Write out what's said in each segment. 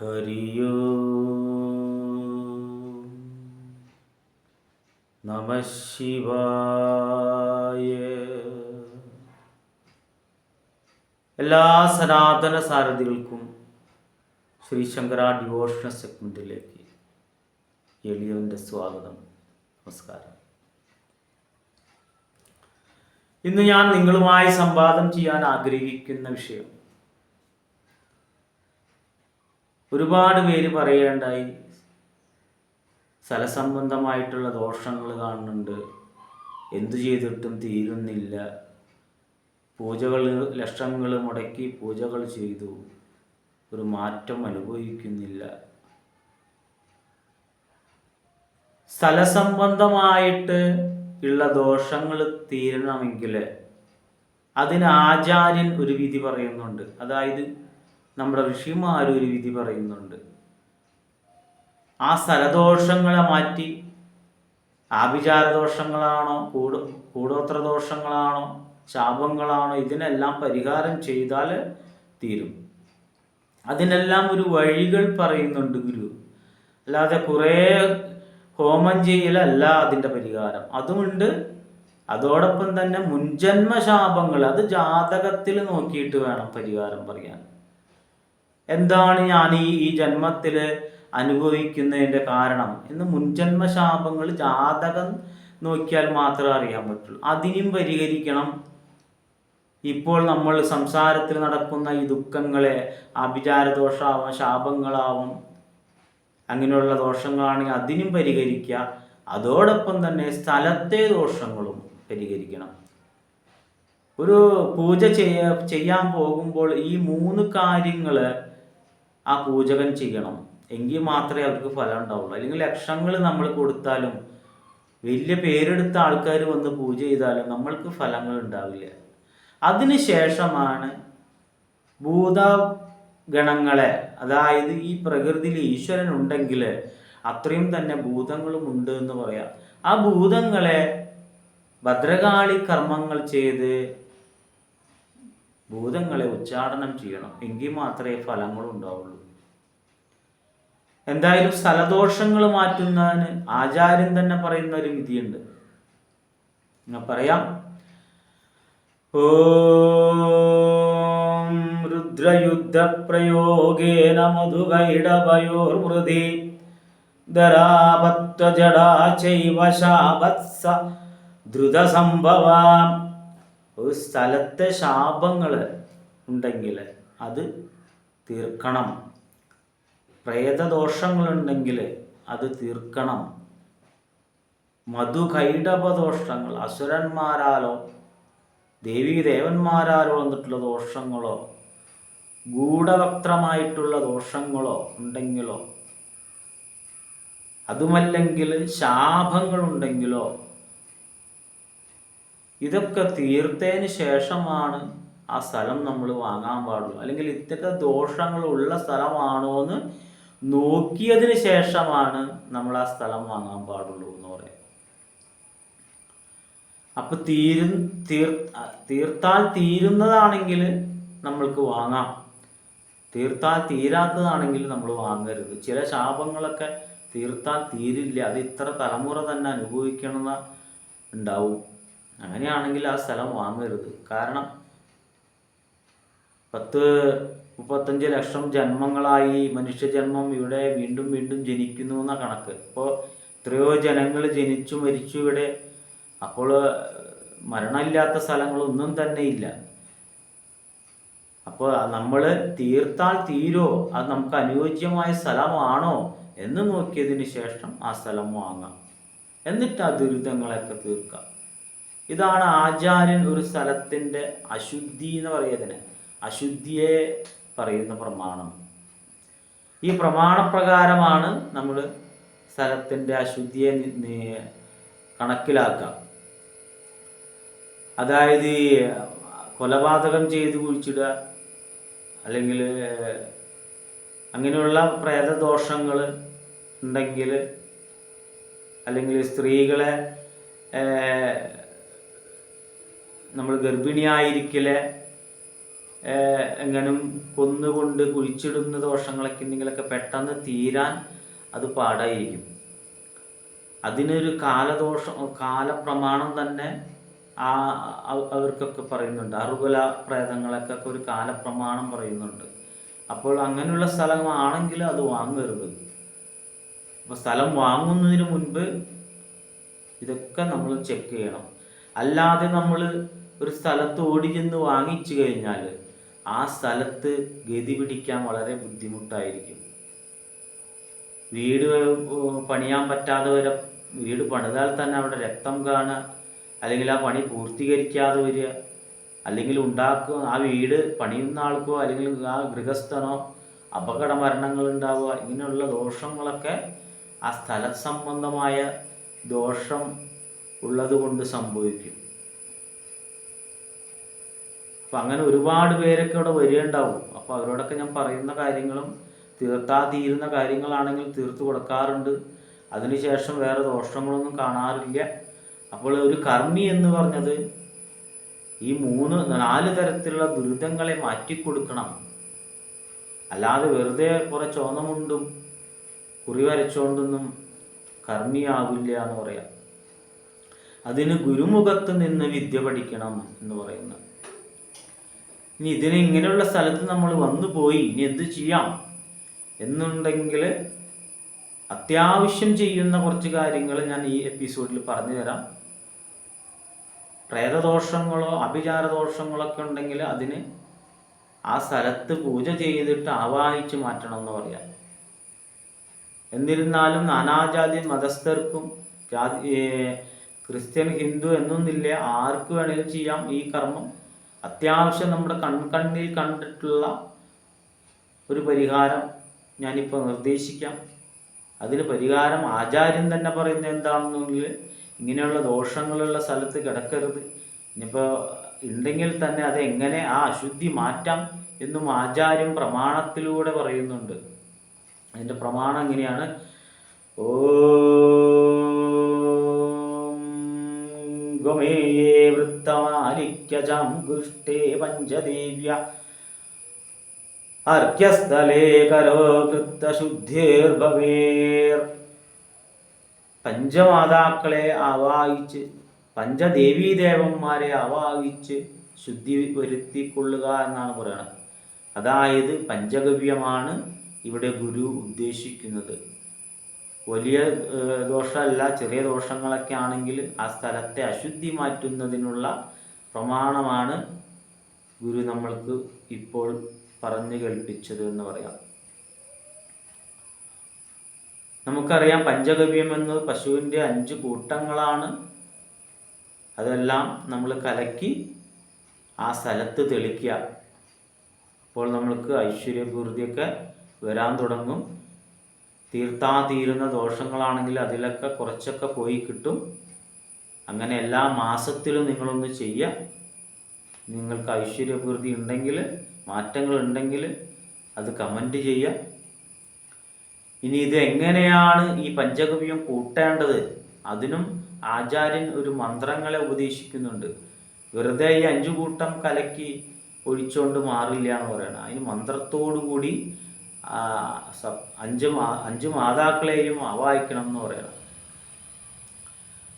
ഹരിയോ. നമ ശിവായ. എല്ലാ സനാതന സാരഥികൾക്കും ശ്രീ ശങ്കര ഡിവോഷണൽ സെഗ്മെന്റിലേക്ക് എളിയവന്റെ സ്വാഗതം. നമസ്കാരം. ഇന്ന് ഞാൻ നിങ്ങളുമായി സംവാദം ചെയ്യാൻ ആഗ്രഹിക്കുന്ന വിഷയം ഒരുപാട് പേര് പറയേണ്ടായി സ്ഥലസംബന്ധമായിട്ടുള്ള ദോഷങ്ങൾ കാണുന്നുണ്ട്. എന്തു ചെയ്തിട്ടും തീരുന്നില്ല. പൂജകൾ ലക്ഷങ്ങൾ മുടക്കി പൂജകൾ ചെയ്തു. ഒരു മാറ്റം അനുഭവിക്കുന്നില്ല. സ്ഥലസംബന്ധമായിട്ട് ഉള്ള ദോഷങ്ങൾ തീരണമെങ്കിൽ അതിന് ആചാര്യൻ ഒരു വിധി പറയുന്നുണ്ട്. അതായത് നമ്മുടെ ഋഷിമാർ ഒരു വിധി പറയുന്നുണ്ട്. ആ സ്ഥലദോഷങ്ങളെ മാറ്റി ആഭിചാരദോഷങ്ങളാണോ കൂട കൂടോത്ര ദോഷങ്ങളാണോ ശാപങ്ങളാണോ ഇതിനെല്ലാം പരിഹാരം ചെയ്താൽ തീരും. അതിനെല്ലാം ഒരു വഴികൾ പറയുന്നുണ്ട് ഗുരു. അല്ലാതെ കുറേ ഹോമം ചെയ്യലല്ല അതിന്റെ പരിഹാരം. അതുമുണ്ട് അതോടൊപ്പം തന്നെ മുൻജന്മ ശാപങ്ങൾ അത് ജാതകത്തിൽ നോക്കിയിട്ട് വേണം പരിഹാരം പറയാൻ. എന്താണ് ഞാൻ ഈ ഈ ജന്മത്തിൽ അനുഭവിക്കുന്നതിന്റെ കാരണം? എന്ന് മുൻജന്മ ശാപങ്ങൾ ജാതകം നോക്കിയാൽ മാത്രമേ അറിയാൻ പറ്റുള്ളൂ. അതിനും പരിഹരിക്കണം. ഇപ്പോൾ നമ്മൾ സംസാരത്തിൽ നടക്കുന്ന ഈ ദുഃഖങ്ങളെ അഭിചാരദോഷാവും ശാപങ്ങളാവും അങ്ങനെയുള്ള ദോഷങ്ങളാണെങ്കിൽ അതിനും പരിഹരിക്കുക. അതോടൊപ്പം തന്നെ സ്ഥലത്തെ ദോഷങ്ങളും പരിഹരിക്കണം. ഒരു പൂജ ചെയ്യാൻ പോകുമ്പോൾ ഈ മൂന്ന് കാര്യങ്ങൾ ആ പൂജകൻ ചെയ്യണം. എങ്കിൽ മാത്രമേ അവർക്ക് ഫലം ഉണ്ടാവുള്ളൂ. അല്ലെങ്കിൽ ലക്ഷങ്ങൾ നമ്മൾ കൊടുത്താലും വലിയ പേരെടുത്ത ആൾക്കാർ വന്ന് പൂജ ചെയ്താലും നമ്മൾക്ക് ഫലങ്ങൾ ഉണ്ടാവില്ല. അതിനുശേഷമാണ് ഭൂത ഗണങ്ങളെ അതായത് ഈ പ്രകൃതിയിൽ ഈശ്വരൻ ഉണ്ടെങ്കിൽ അത്രയും തന്നെ ഭൂതങ്ങളും ഉണ്ട് എന്ന് പറയാം. ആ ഭൂതങ്ങളെ ഭദ്രകാളി കർമ്മങ്ങൾ ചെയ്ത് ഭൂതങ്ങളെ ഉച്ചാടനം ചെയ്യണം. എങ്കിൽ മാത്രമേ ഫലങ്ങൾ ഉണ്ടാവുള്ളൂ. എന്തായാലും സ്ഥലദോഷങ്ങൾ മാറ്റുന്നതിന് ആചാര്യൻ തന്നെ പറയുന്ന ഒരു വിധിയുണ്ട്. ഞാൻ പറയാം. ഓം രുദ്രയുദ്ധപ്രയോഗേന മധുകൈടവയോർമൃതി ധരാപത്വജടാ ചൈവ ഒരു സ്ഥലത്തെ ശാപങ്ങൾ ഉണ്ടെങ്കിൽ അത് തീർക്കണം. പ്രേതദോഷങ്ങളുണ്ടെങ്കിൽ അത് തീർക്കണം. മധുകൈടപദോഷങ്ങൾ അസുരന്മാരാലോ ദേവീ ദേവന്മാരാലോ വന്നിട്ടുള്ള ദോഷങ്ങളോ ഗൂഢവക്തമായിട്ടുള്ള ദോഷങ്ങളോ ഉണ്ടെങ്കിലോ അതുമല്ലെങ്കിൽ ശാപങ്ങളുണ്ടെങ്കിലോ ഇതൊക്കെ തീർത്തതിന് ശേഷമാണ് ആ സ്ഥലം നമ്മൾ വാങ്ങാൻ പാടുള്ളൂ. അല്ലെങ്കിൽ ഇത്തരത്തെ ദോഷങ്ങളുള്ള സ്ഥലമാണോ എന്ന് നോക്കിയതിന് ശേഷമാണ് നമ്മൾ ആ സ്ഥലം വാങ്ങാൻ പാടുള്ളൂ എന്ന് പറയാം. അപ്പൊ തീരു തീർ തീർത്താൽ തീരുന്നതാണെങ്കിൽ നമ്മൾക്ക് വാങ്ങാം. തീർത്താൽ തീരാത്തതാണെങ്കിൽ നമ്മൾ വാങ്ങരുത്. ചില ശാപങ്ങളൊക്കെ തീർത്താൽ തീരില്ല. അത് ഇത്ര തലമുറ തന്നെ അനുഭവിക്കണമെന്ന ഉണ്ടാവും. അങ്ങനെയാണെങ്കിൽ ആ സ്ഥലം വാങ്ങരുത്. കാരണം പത്ത് മുപ്പത്തഞ്ച് ലക്ഷം ജന്മങ്ങളായി. മനുഷ്യജന്മം ഇവിടെ വീണ്ടും വീണ്ടും ജനിക്കുന്നു എന്ന കണക്ക്. ഇപ്പോൾ എത്രയോ ജനങ്ങൾ ജനിച്ചു മരിച്ചു ഇവിടെ. അപ്പോൾ മരണമില്ലാത്ത സ്ഥലങ്ങളൊന്നും തന്നെ ഇല്ല. അപ്പോൾ നമ്മൾ തീർത്താൽ തീരോ? അത് നമുക്ക് അനുയോജ്യമായ സ്ഥലമാണോ? എന്ന് നോക്കിയതിന് ശേഷം ആ സ്ഥലം വാങ്ങാം. എന്നിട്ട് ആ ദുരിതങ്ങളൊക്കെ തീർക്കാം. ഇതാണ് ആചാര്യൻ ഒരു സ്ഥലത്തിന്റെ അശുദ്ധി എന്ന് പറയുന്നതിന് അശുദ്ധിയെ പറയുന്ന പ്രമാണം. ഈ പ്രമാണപ്രകാരമാണ് നമ്മൾ സ്ഥലത്തിന്റെ അശുദ്ധിയെ കണക്കിലാക്കുക അതായത് കൊലപാതകം ചെയ്ത് കുഴിച്ചിടുക അല്ലെങ്കിൽ അങ്ങനെയുള്ള പ്രേതദോഷങ്ങൾ ഉണ്ടെങ്കിൽ അല്ലെങ്കിൽ സ്ത്രീകളെ നമ്മൾ ഗർഭിണിയായിരിക്കലെ എങ്ങനും കൊന്നുകൊണ്ട് കുഴിച്ചിടുന്ന ദോഷങ്ങളൊക്കെ ഉണ്ടെങ്കിലൊക്കെ പെട്ടെന്ന് തീരാൻ അത് പാടായിരിക്കും. അതിനൊരു കാലദോഷം കാലപ്രമാണം തന്നെ ആ അവർക്കൊക്കെ പറയുന്നുണ്ട്. അറുകുല പ്രേതങ്ങളൊക്കെ ഒരു കാലപ്രമാണം പറയുന്നുണ്ട്. അപ്പോൾ അങ്ങനെയുള്ള സ്ഥലമാണെങ്കിൽ അത് വാങ്ങരുത്. അപ്പോൾ സ്ഥലം വാങ്ങുന്നതിന് മുൻപ് ഇതൊക്കെ നമ്മൾ ചെക്ക് ചെയ്യണം. അല്ലാതെ നമ്മൾ ഒരു സ്ഥലത്ത് ഓടി ചെന്ന് വാങ്ങിച്ചു കഴിഞ്ഞാൽ ആ സ്ഥലത്ത് ഗതി പിടിക്കാൻ വളരെ ബുദ്ധിമുട്ടായിരിക്കും. വീട് പണിയാൻ പറ്റാതെ വരെ വീട് പണിതാൽ തന്നെ അവിടെ രക്തം കാണുക അല്ലെങ്കിൽ ആ പണി പൂർത്തീകരിക്കാതെ വരിക അല്ലെങ്കിൽ ഉണ്ടാക്കുക ആ വീട് പണിയുന്ന ആൾക്കോ അല്ലെങ്കിൽ ആ ഗൃഹസ്ഥനോ അപകട മരണങ്ങൾ ഉണ്ടാവുക ഇങ്ങനെയുള്ള ദോഷങ്ങളൊക്കെ ആ സ്ഥല സംബന്ധമായ ദോഷം ഉള്ളതുകൊണ്ട് സംഭവിക്കും. അപ്പം അങ്ങനെ ഒരുപാട് പേരൊക്കെ ഇവിടെ വരികയുണ്ടാവും. അപ്പോൾ അവരോടൊക്കെ ഞാൻ പറയുന്ന കാര്യങ്ങളും തീർത്താ തീരുന്ന കാര്യങ്ങളാണെങ്കിൽ തീർത്തു കൊടുക്കാറുണ്ട്. അതിനുശേഷം വേറെ ദോഷങ്ങളൊന്നും കാണാറില്ല. അപ്പോൾ ഒരു കർമ്മി എന്ന് പറഞ്ഞത് ഈ മൂന്ന് നാല് തരത്തിലുള്ള ദുരിതങ്ങളെ മാറ്റിക്കൊടുക്കണം. അല്ലാതെ വെറുതെ കുറെ ചോന്നമുണ്ടും കുറി വരച്ചുകൊണ്ടൊന്നും കർമ്മിയാവില്ല എന്ന് പറയാം. അതിന് ഗുരുമുഖത്ത് നിന്ന് വിദ്യ പഠിക്കണം എന്ന് പറയുന്നു ഇനി ഇതിന് ഇങ്ങനെയുള്ള സ്ഥലത്ത് നമ്മൾ വന്നു പോയി ഇനി എന്ത് ചെയ്യാം? എന്നുണ്ടെങ്കിൽ അത്യാവശ്യം ചെയ്യുന്ന കുറച്ച് കാര്യങ്ങൾ ഞാൻ ഈ എപ്പിസോഡിൽ പറഞ്ഞു തരാം. പ്രേതദോഷങ്ങളോ അഭിചാരദോഷങ്ങളൊക്കെ ഉണ്ടെങ്കിൽ അതിന് ആ സ്ഥലത്ത് പൂജ ചെയ്തിട്ട് ആവാഹിച്ച് മാറ്റണം എന്ന് പറയാം. എന്നിരുന്നാലും നാനാജാതി മതസ്ഥർക്കും ജാതി ക്രിസ്ത്യൻ ഹിന്ദു എന്നൊന്നില്ല ആർക്ക് വേണേലും ചെയ്യാം ഈ കർമ്മം. അത്യാവശ്യം നമ്മുടെ കൺകണ്ണിൽ കണ്ടിട്ടുള്ള ഒരു പരിഹാരം ഞാനിപ്പോൾ നിർദ്ദേശിക്കാം. അതിന് പരിഹാരം ആചാര്യൻ തന്നെ പറയുന്നത് എന്താണെന്നുണ്ടെങ്കിൽ ഇങ്ങനെയുള്ള ദോഷങ്ങളുള്ള സ്ഥലത്ത് കിടക്കരുത്. ഇനിയിപ്പോൾ ഉണ്ടെങ്കിൽ തന്നെ അത് എങ്ങനെ ആ അശുദ്ധി മാറ്റാം എന്നും ആചാര്യം പ്രമാണത്തിലൂടെ പറയുന്നുണ്ട്. അതിന്റെ പ്രമാണം എങ്ങനെയാണ്? ഓ ഗമേയേ വൃത്തമാലിക്യജാംഗുഷ്ടേ പഞ്ചദേവ്യ. അർഘ്യസ്ഥലേ കരോ കൃത്തശുദ്ധിർഭവേർ പഞ്ചമാതാക്കളെ ആവാഹിച്ച് പഞ്ചദേവീദേവന്മാരെ ആവാഹിച്ച് ശുദ്ധി വരുത്തിക്കൊള്ളുക എന്നാണ് പറയുന്നത് അതായത് പഞ്ചഗവ്യമാണ് ഇവിടെ ഗുരു ഉദ്ദേശിക്കുന്നത്. വലിയ ദോഷമല്ല ചെറിയ ദോഷങ്ങളൊക്കെ ആണെങ്കിൽ ആ സ്ഥലത്തെ അശുദ്ധി മാറ്റുന്നതിനുള്ള പ്രമാണമാണ് ഗുരു നമ്മൾക്ക് ഇപ്പോൾ പറഞ്ഞു കേൾപ്പിച്ചത് എന്ന് പറയാം. നമുക്കറിയാം പഞ്ചഗവ്യം എന്ന് പശുവിന്റെ അഞ്ച് കൂട്ടങ്ങളാണ്. അതെല്ലാം നമ്മൾ കലക്കി ആ സ്ഥലത്ത് തെളിക്കുക. അപ്പോൾ നമ്മൾക്ക് ഐശ്വര്യപൂർത്തിയൊക്കെ വരാൻ തുടങ്ങും. തീർത്താ തീരുന്ന ദോഷങ്ങളാണെങ്കിൽ അതിലൊക്കെ കുറച്ചൊക്കെ പോയി കിട്ടും. അങ്ങനെ എല്ലാ മാസത്തിലും നിങ്ങളൊന്ന് ചെയ്യുക നിങ്ങൾക്ക് ഐശ്വര്യപൂർത്തി ഉണ്ടെങ്കിൽ മാറ്റങ്ങൾ ഉണ്ടെങ്കിൽ അത് കമന്റ് ചെയ്യുക ഇനി ഇത് എങ്ങനെയാണ് ഈ പഞ്ചഗവ്യം കൂട്ടേണ്ടത്? അതിനും ആചാര്യൻ ഒരു മന്ത്രങ്ങളെ ഉപദേശിക്കുന്നുണ്ട്. വെറുതെ ഈ അഞ്ചു കൂട്ടം കലക്കി ഒഴിച്ചുകൊണ്ട് മാറില്ല എന്ന് പറയണം. അതിന് മന്ത്രത്തോടു കൂടി അഞ്ച് അഞ്ച് മാതാക്കളെയും അവായിക്കണം എന്ന് പറയണം.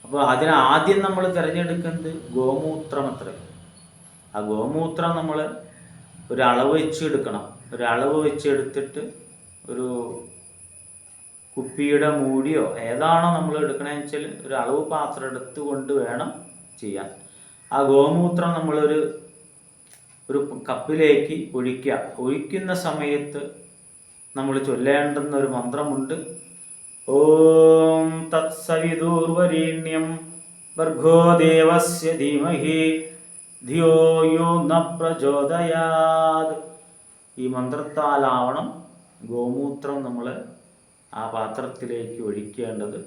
അപ്പോൾ അതിന് ആദ്യം നമ്മൾ തിരഞ്ഞെടുക്കുന്നത് ഗോമൂത്രം അത്ര. ആ ഗോമൂത്രം നമ്മൾ ഒരളവ് വെച്ച് എടുക്കണം. ഒരളവ് വെച്ച് എടുത്തിട്ട് ഒരു കുപ്പിയുടെ മൂടിയോ ഏതാണോ നമ്മൾ എടുക്കണമെന്ന് വെച്ചാൽ ഒരു അളവ് പാത്രം എടുത്തുകൊണ്ട് വേണം ചെയ്യാൻ. ആ ഗോമൂത്രം നമ്മളൊരു ഒരു കപ്പിലേക്ക് ഒഴിക്കുക. ഒഴിക്കുന്ന സമയത്ത് നമ്മൾ ചൊല്ലേണ്ടുന്ന ഒരു മന്ത്രമുണ്ട്. ഓം തത്സവിദൂർവരീണ്യം ഭർഗോ ദേവസ്യ ധീമഹി ധിയോ യോ ന പ്രചോദയാത്. ഈ മന്ത്രത്താലാവണം ഗോമൂത്രം നമ്മൾ ആ പാത്രത്തിലേക്ക് ഒഴിക്കേണ്ടത്.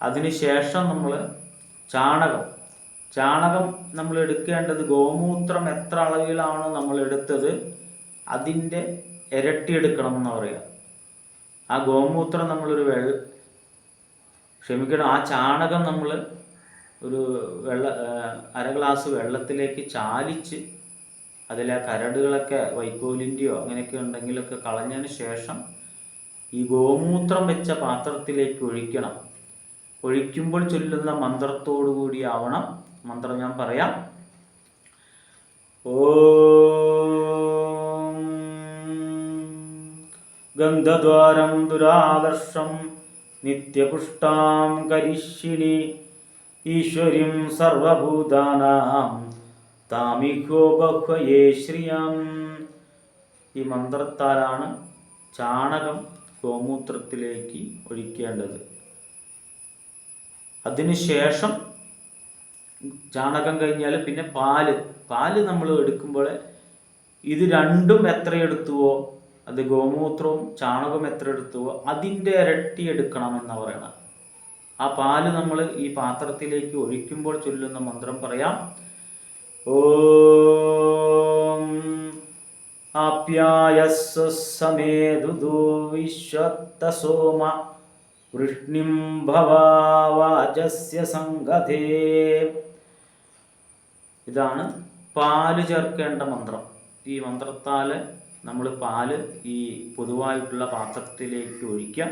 അതിനുശേഷം നമ്മൾ ചാണകം ചാണകം നമ്മൾ എടുക്കേണ്ടത് ഗോമൂത്രം എത്ര അളവിലാണോ നമ്മൾ എടുത്തത് അതിന്റെ ഇരട്ടി എടുക്കണം എന്ന് പറയുക. ആ ഗോമൂത്രം നമ്മളൊരു വെള്ള ക്ഷമിക്കണം ആ ചാണകം നമ്മൾ ഒരു വെള്ള അര ഗ്ലാസ് വെള്ളത്തിലേക്ക് ചാലിച്ച് അതിലെ കരടുകളൊക്കെ വൈക്കോലിന്റെയോ അങ്ങനെയൊക്കെ ഉണ്ടെങ്കിലൊക്കെ കളഞ്ഞതിന് ശേഷം ഈ ഗോമൂത്രം വെച്ച പാത്രത്തിലേക്ക് ഒഴിക്കണം. ഒഴിക്കുമ്പോൾ ചൊല്ലുന്ന മന്ത്രത്തോടു കൂടിയാവണം മന്ത്രം ഞാൻ പറയാം. ഓം ഗന്ധദ്വാരം ദുരാദർശം നിത്യപുഷ്ടാം കരിഷിണി ഈശ്വരീം സർവഭൂതാനാം താമിഹോ ബഹ്വയേ ശ്രിയം ഈ മന്ത്രത്താലാണ് ചാണകം ഗോമൂത്രത്തിലേക്ക് ഒഴിക്കേണ്ടത്. അതിനുശേഷം ചാണകം കഴിഞ്ഞാൽ പിന്നെ പാൽ. പാൽ നമ്മൾ എടുക്കുമ്പോൾ ഇത് രണ്ടും എത്ര എടുത്തുവോ അത് ഗോമൂത്രവും ചാണകവും എത്ര എടുത്തുവോ അതിന്റെ ഇരട്ടി എടുക്കണം എന്ന് പറയണം ആ പാൽ നമ്മൾ ഈ പാത്രത്തിലേക്ക് ഒഴിക്കുമ്പോൾ ചൊല്ലുന്ന മന്ത്രം പറയാം. ഓം വൃഷ്ണിം ഭവാവാചസ്യ സംഗതേ ഇതാണ് പാൽ ചേർക്കേണ്ട മന്ത്രം. ഈ മന്ത്രത്താൽ നമ്മൾ പാൽ ഈ പൊതുവായിട്ടുള്ള പാത്രത്തിലേക്ക് ഒഴിക്കാം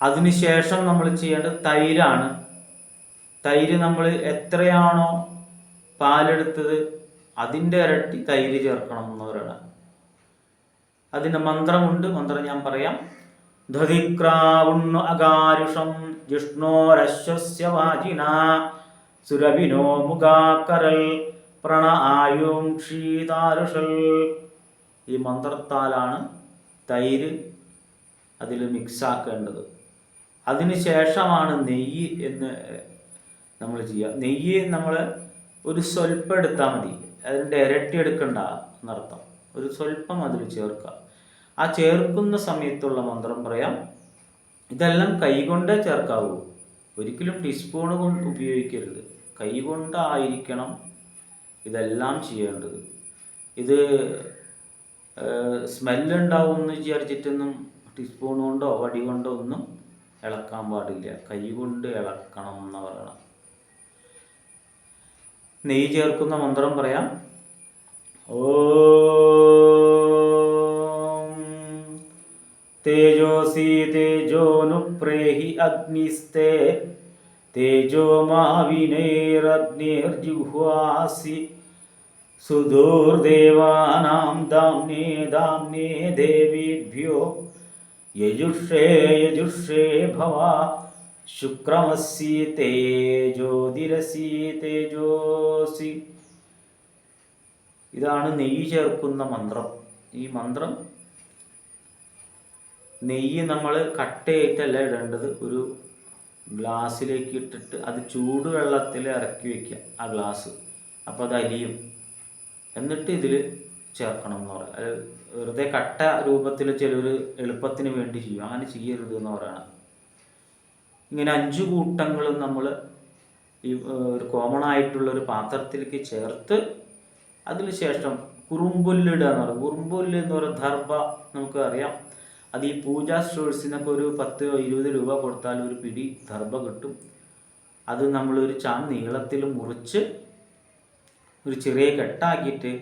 അതിനുശേഷം നമ്മൾ ചെയ്യേണ്ടത് തൈരാണ്. തൈര് നമ്മൾ എത്രയാണോ പാലെടുത്തത് അതിന്റെ ഇരട്ടി തൈര് ചേർക്കണം എന്നവരാണ് അതിന്റെ മന്ത്രമുണ്ട്. മന്ത്രം ഞാൻ പറയാം. ധതിക്രാവുണ്ണു അകാരുഷം ജിഷ്ണോരശ്വസ്യ വാചിന സുരവിനോ മുഖാക്കരൽ പ്രണ ആയും ക്ഷീതാരുഷൽ. ഈ മന്ത്രത്താലാണ് തൈര് അതിൽ മിക്സാക്കേണ്ടത്. അതിന് ശേഷമാണ് നെയ്യ് എന്ന് നമ്മൾ ചെയ്യുക നെയ്യ് നമ്മൾ ഒരു സ്വല്പം എടുത്താൽ മതി. അതിന്റെ ഇരട്ടി എടുക്കണ്ട എന്നർത്ഥം. ഒരു സ്വല്പം അതിൽ ചേർക്കുക ആ ചേർക്കുന്ന സമയത്തുള്ള മന്ത്രം പറയാം ഇതെല്ലാം കൈകൊണ്ടേ ചേർക്കാവൂ. ഒരിക്കലും ടീസ്പൂൺ കൊണ്ട് ഉപയോഗിക്കരുത്. കൈകൊണ്ടായിരിക്കണം ഇതെല്ലാം ചെയ്യേണ്ടത്. ഇത് സ്മെല്ലുണ്ടാവും എന്ന് വിചാരിച്ചിട്ടൊന്നും ടീസ്പൂൺ കൊണ്ടോ വടി കൊണ്ടോ ഒന്നും ഇളക്കാൻ പാടില്ല. കൈ കൊണ്ട് ഇളക്കണം എന്ന് പറയണം. നെയ്യ് ചേർക്കുന്ന മന്ത്രം പറയാം. ഓം. തേജോസി തേജോനുപ്രേഹി അഗ്നിസ്തേ തേജോ മാവിനൈരഗ്നിർജിഹ്വാസി. സുദൂർദേവാനാം ദാംനേ ദാംനേ ദേവീഭ്യോ യജുഷേ യജുഷേ ഭവ ശുക്രമസി തേജോതിരസി തേജോസി ഇതാണ് നെയ്യ് ചേർക്കുന്ന മന്ത്രം. ഈ മന്ത്രം നെയ്യ് നമ്മൾ കട്ടയായിട്ടല്ല ഇടേണ്ടത്. ഒരു ഗ്ലാസ്സിലേക്ക് ഇട്ടിട്ട് അത് ചൂടുവെള്ളത്തിൽ ഇറക്കി വയ്ക്കുക ആ ഗ്ലാസ്. അപ്പോൾ അത് അലിയും. എന്നിട്ട് ഇതിൽ ചേർക്കണം എന്ന് പറയാം. അത് വെറുതെ കട്ട രൂപത്തിൽ ചിലർ എളുപ്പത്തിന് വേണ്ടി ചെയ്യും. അങ്ങനെ ചെയ്യരുത് എന്ന് പറയണം. ഇങ്ങനെ അഞ്ച് കൂട്ടങ്ങളും നമ്മൾ ഈ ഒരു കോമൺ ആയിട്ടുള്ള ഒരു പാത്രത്തിലേക്ക് ചേർത്ത് അതിന് ശേഷം കുറുമ്പുല്ലിടുക എന്ന് പറയും. കുറുമ്പുല്ല് എന്ന് പറയുന്ന ദർഭ നമുക്ക് അറിയാം. അത് ഈ പൂജാ സ്റ്റോഴ്സിനൊക്കെ ഒരു പത്ത് ഇരുപത് രൂപ കൊടുത്താൽ ഒരു പിടി ദർഭ കിട്ടും. അത് നമ്മളൊരു ചാൻ നീളത്തിൽ മുറിച്ച് ഒരു ചെറിയ കെട്ടാക്കിയിട്ട്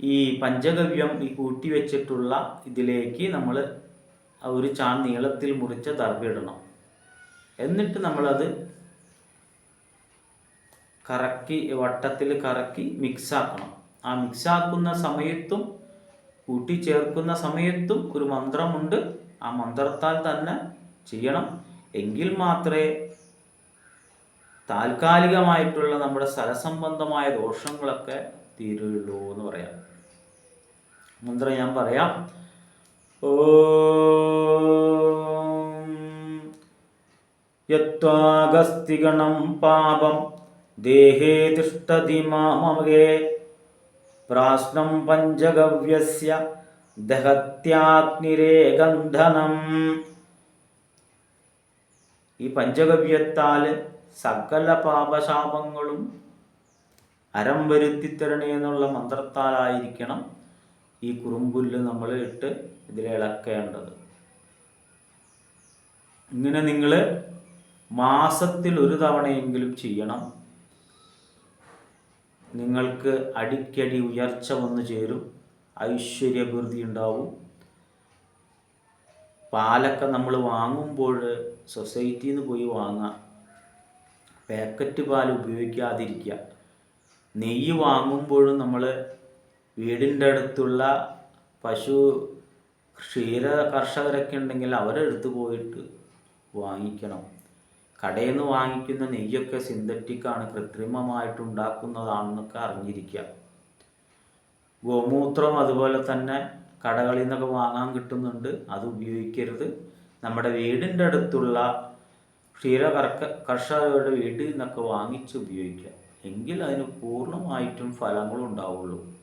ഈ പഞ്ചഗവ്യം ഈ കൂട്ടി വെച്ചിട്ടുള്ള ഇതിലേക്ക് നമ്മൾ ഒരു ചാൺ നീളത്തിൽ മുറിച്ച ദർഭ ഇടണം. എന്നിട്ട് നമ്മളത് കറക്കി വട്ടത്തിൽ കറക്കി മിക്സാക്കണം ആ മിക്സാക്കുന്ന സമയത്തും കൂട്ടിച്ചേർക്കുന്ന സമയത്തും ഒരു മന്ത്രമുണ്ട്. ആ മന്ത്രത്താൽ തന്നെ ചെയ്യണം. എങ്കിൽ മാത്രമേ താൽക്കാലികമായിട്ടുള്ള നമ്മുടെ സ്ഥലസംബന്ധമായ ദോഷങ്ങളൊക്കെ തീരുള്ളൂ എന്ന് പറയാം. മന്ത്രം ഞാൻ പറയാം. ഓ പാപം ദേഹേ തിഷ്ടതി മാമകേ പ്രാശ്നം പഞ്ചഗവ്യസ്യ ദഹത്യാഗ്നിരേഗന്ധനം ഈ പഞ്ചഗവ്യത്താൽ സകല പാപശാപങ്ങളും അരം വരുത്തിത്തരണേ എന്നുള്ള മന്ത്രത്താലായിരിക്കണം ഈ കുറുമ്പുല്ല് നമ്മൾ ഇട്ട് ഇതിൽ ഇളക്കേണ്ടത്. ഇങ്ങനെ നിങ്ങൾ മാസത്തിൽ ഒരു തവണയെങ്കിലും ചെയ്യണം. നിങ്ങൾക്ക് അടിക്കടി ഉയർച്ച വന്നു ചേരും ഐശ്വര്യഭിവൃദ്ധി ഉണ്ടാവും. പാലൊക്കെ നമ്മൾ വാങ്ങുമ്പോൾ സൊസൈറ്റിയിൽ നിന്ന് പോയി വാങ്ങാം. പാക്കറ്റ് പാൽ ഉപയോഗിക്കാതിരിക്കുക. നെയ്യ് വാങ്ങുമ്പോഴും നമ്മൾ വീടിന്റെ അടുത്തുള്ള പശു ക്ഷീര കർഷകരൊക്കെ ഉണ്ടെങ്കിൽ അവരെടുത്ത് പോയിട്ട് വാങ്ങിക്കണം. കടയിൽ നിന്ന് വാങ്ങിക്കുന്ന നെയ്യൊക്കെ സിന്തറ്റിക്കാണ് കൃത്രിമമായിട്ട് ഉണ്ടാക്കുന്നതാണെന്നൊക്കെ അറിഞ്ഞിരിക്കുക. ഗോമൂത്രം അതുപോലെ തന്നെ കടകളിൽ നിന്നൊക്കെ വാങ്ങാൻ കിട്ടുന്നുണ്ട് അത് ഉപയോഗിക്കരുത്. നമ്മുടെ വീടിന്റെ അടുത്തുള്ള ക്ഷീര കർക്ക കർഷകരുടെ വീട്ടിൽ നിന്നൊക്കെ വാങ്ങിച്ച് ഉപയോഗിക്കുക. എങ്കിൽ അതിന് പൂർണമായിട്ടും ഫലങ്ങളും ഉണ്ടാവുള്ളൂ.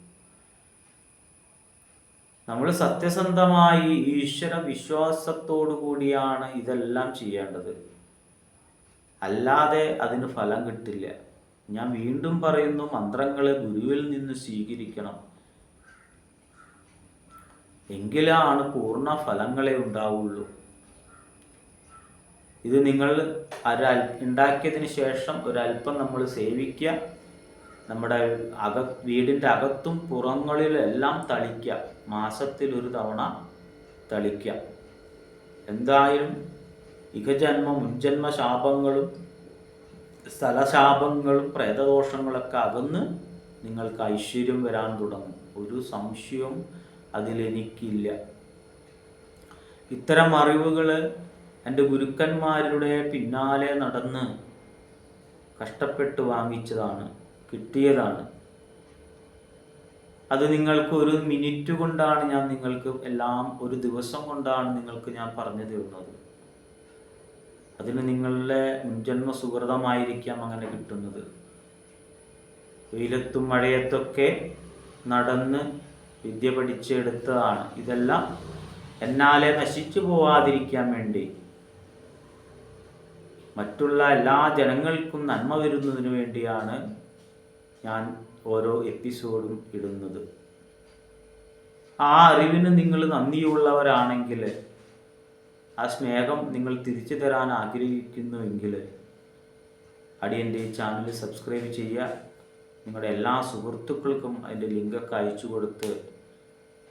നമ്മൾ സത്യസന്ധമായി ഈശ്വര വിശ്വാസത്തോടു കൂടിയാണ് ഇതെല്ലാം ചെയ്യേണ്ടത്. അല്ലാതെ അതിന് ഫലം കിട്ടില്ല. ഞാൻ വീണ്ടും പറയുന്നു മന്ത്രങ്ങളെ ഗുരുവിൽ നിന്ന് സ്വീകരിക്കണം. എങ്കിലാണ് പൂർണ ഫലങ്ങളെ ഉണ്ടാവുള്ളൂ. ഇത് നിങ്ങൾ ഒരൽ ഉണ്ടാക്കിയതിന് ശേഷം ഒരല്പം നമ്മൾ സേവിക്കുക നമ്മുടെ അക വീടിന്റെ അകത്തും പുറങ്ങളിലെല്ലാം തളിക്കുക മാസത്തിൽ ഒരു തവണ തളിക്കുക എന്തായാലും ഇഹജന്മ മുൻജന്മ ശാപങ്ങളും സ്ഥലശാപങ്ങളും പ്രേതദോഷങ്ങളൊക്കെ അകന്ന് നിങ്ങൾക്ക് ഐശ്വര്യം വരാൻ തുടങ്ങും. ഒരു സംശയവും അതിലെനിക്കില്ല. ഇത്തരം അറിവുകൾ എന്റെ ഗുരുക്കന്മാരുടെ പിന്നാലെ നടന്ന് കഷ്ടപ്പെട്ട് വാങ്ങിച്ചതാണ് കിട്ടിയതാണ്. അത് നിങ്ങൾക്ക് ഒരു മിനിറ്റ് കൊണ്ടാണ് ഞാൻ നിങ്ങൾക്ക് എല്ലാം ഒരു ദിവസം കൊണ്ടാണ് നിങ്ങൾക്ക് ഞാൻ പറഞ്ഞു തരുന്നത്. അതിന് നിങ്ങളുടെ മുൻജന്മ സുഹൃതമായിരിക്കാം അങ്ങനെ കിട്ടുന്നത്. വെയിലത്തും മഴയത്തൊക്കെ നടന്ന് വിദ്യ പഠിച്ചെടുത്തതാണ്. ഇതെല്ലാം എന്നാലെ നശിച്ചു പോവാതിരിക്കാൻ വേണ്ടി മറ്റുള്ള എല്ലാ ജനങ്ങൾക്കും നന്മ വരുന്നതിന് വേണ്ടിയാണ് ഞാൻ ഓരോ എപ്പിസോഡും ഇടുന്നത്. ആ അറിവിന് നിങ്ങൾ നന്ദിയുള്ളവരാണെങ്കിൽ ആ സ്നേഹം നിങ്ങൾ തിരിച്ചു തരാൻ ആഗ്രഹിക്കുന്നുവെങ്കിൽ അടിയന്റെ ഈ ചാനൽ സബ്സ്ക്രൈബ് ചെയ്യുക. നിങ്ങളുടെ എല്ലാ സുഹൃത്തുക്കൾക്കും അതിന്റെ ലിങ്കൊക്കെ അയച്ചു കൊടുത്ത്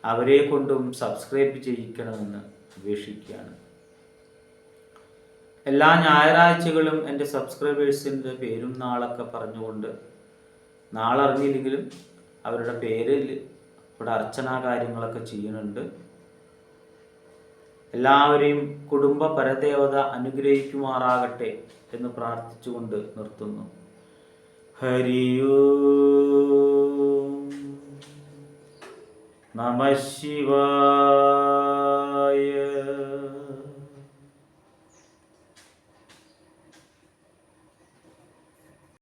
അവരെ കൊണ്ടും സബ്സ്ക്രൈബ് ചെയ്യിക്കണമെന്ന് അപേക്ഷിക്കുകയാണ്. എല്ലാ ഞായറാഴ്ചകളും എന്റെ സബ്സ്ക്രൈബേഴ്സിന്റെ പേരും നാളൊക്കെ പറഞ്ഞുകൊണ്ട് നാളറിഞ്ഞില്ലെങ്കിലും അവരുടെ പേരിൽ ഇവിടെ അർച്ചനാ കാര്യങ്ങളൊക്കെ ചെയ്യുന്നുണ്ട്. എല്ലാവരെയും കുടുംബ പരദേവത അനുഗ്രഹിക്കുമാറാകട്ടെ എന്ന് പ്രാർത്ഥിച്ചുകൊണ്ട് നിർത്തുന്നു. ഹരിയോ നമ ശിവായ